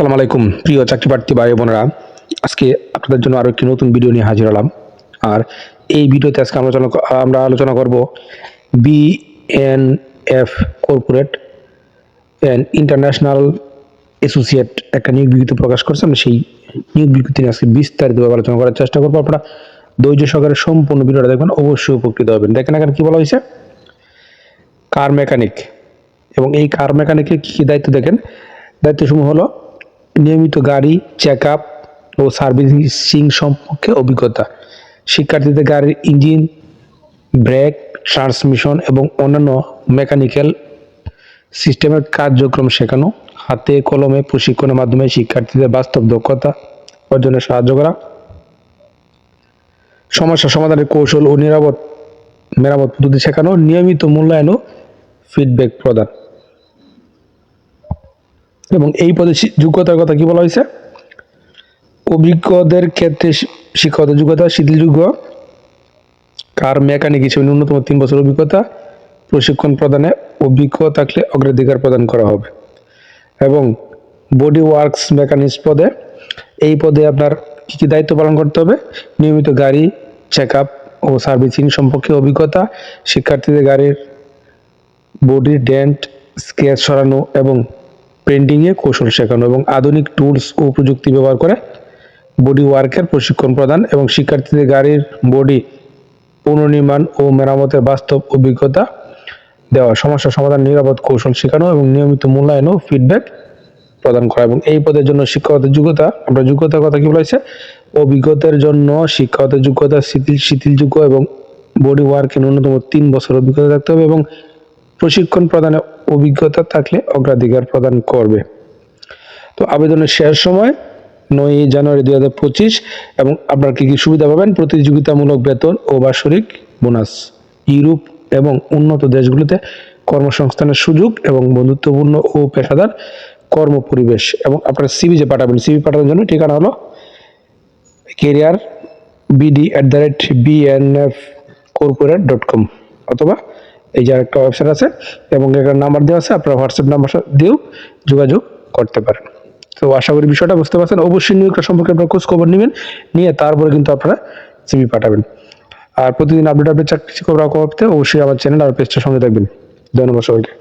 আসসালামু আলাইকুম, প্রিয় চাকরি প্রার্থী ভাই বোনেরা। আজকে আপনাদের জন্য আরও একটি নতুন ভিডিও নিয়ে হাজির হলাম। আর এই ভিডিওতে আজকে আলোচনা আমরা আলোচনা করব BNF corporate and international associate একটা নিয়োগ বিজ্ঞপ্তি প্রকাশ করছে। আমরা সেই নিয়োগ বিজ্ঞপ্তি নিয়ে আজকে বিস্তারিতভাবে আলোচনা করার চেষ্টা করব। আপনারা ধৈর্য সহকারে সম্পূর্ণ ভিডিওটা দেখবেন, অবশ্যই উপকৃত হবেন। দেখেন এখানে কী বলা হয়েছে? কার মেকানিক এবং এই কার মেকানিকের কী কী দায়িত্ব দেখেন? দায়িত্বসমূহ হলো নিয়মিত গাড়ি চেক আপ ও সার্ভিসিং সম্পর্কে অভিজ্ঞতা। শিক্ষার্থীদের গাড়ির ইঞ্জিন ব্রেক ট্রান্সমিশন এবং অন্যান্য মেকানিক্যাল সিস্টেমের কার্যক্রম শেখানো। হাতে, কলমে, প্রশিক্ষণের মাধ্যমে শিক্ষার্থীদের বাস্তব দক্ষতা অর্জনে সাহায্য করা। সমস্যা সমাধানের কৌশল ও নিরাপদ মেরামত পদ্ধতি শেখানো, নিয়মিত মূল্যায়ন ও ফিডব্যাক প্রদান। এবং এই পদে যোগ্যতার কথা কি বলা হয়েছে? অভিজ্ঞদের ক্ষেত্রে শিক্ষাগত যোগ্যতা, শিথিলযোগ্য, কার মেকানিক হিসেবে ন্যূনতম তিন বছর অভিজ্ঞতা, প্রশিক্ষণ প্রদানে অভিজ্ঞ থাকলে অগ্রাধিকার প্রদান করা হবে। এবং বডি ওয়ার্কস মেকানিক্স পদে এই পদে আপনার কী কী দায়িত্ব পালন করতে হবে? নিয়মিত গাড়ি চেক আপ ও সার্ভিসিং সম্পর্কে অভিজ্ঞতা, শিক্ষার্থীদের গাড়ির বডি ডেন্ট স্কেচ সরানো এবং পেন্টিংয়ে কৌশল শেখানো এবং আধুনিক টুলস ও প্রযুক্তি ব্যবহার করে বডি ওয়ার্কের প্রশিক্ষণ প্রদান এবং শিক্ষার্থীদের গাড়ির বডি পুনর্নির্মাণ ও মেরামতের বাস্তব অভিজ্ঞতা দেওয়া, সমস্যা সমাধান, নিরাপদ কৌশল শেখানো এবং নিয়মিত মূল্যায়ন ও ফিডব্যাক প্রদান করা এবং এই পদের জন্য শিক্ষাগত যোগ্যতা, আমরা যোগ্যতার কথা কি বলেছে? অভিজ্ঞতার জন্য শিক্ষাগত যোগ্যতা শিথিল, শিথিলযোগ্য এবং বডি ওয়ার্কে ন্যূনতম তিন বছর অভিজ্ঞতা থাকতে হবে এবং প্রশিক্ষণ প্রদানে অভিজ্ঞতা থাকলে অগ্রাধিকার প্রদান করবে। তো আবেদনের শেষ সময় নয় জানুয়ারি দুই হাজার পঁচিশ, এবং আপনার কী কী সুবিধা পাবেন? প্রতিযোগিতামূলক বেতন ও বাৎসরিক বোনাস। ইউরোপ এবং উন্নত দেশগুলিতে কর্মসংস্থানের সুযোগ এবং বন্ধুত্বপূর্ণ ও পেশাদার কর্ম পরিবেশ এবং আপনার সিভি যে পাঠাবেন সিভি পাঠানোর জন্য ঠিকানা হলো career BD at the rate BNF corporate dot com অথবা এই যে একটা ওয়েবসাইট আছে এবং এখানে নাম্বার দেওয়া আছে, আপনারা হোয়াটসঅ্যাপ নাম্বার দিয়েও যোগাযোগ করতে পারেন। তো আশা করি বিষয়টা বুঝতে পারছেন। অবশ্যই নিয়োগটা সম্পর্কে আপনারা খোঁজ খবর নেবেন, নিয়ে তারপরে কিন্তু আপনারা সিবি পাঠাবেন। আর প্রতিদিন আপডেট আপডেট চাকরি খবর পেতে অবশ্যই আমার চ্যানেল আর পেজটার সঙ্গে থাকবেন। ধন্যবাদ সবাইকে।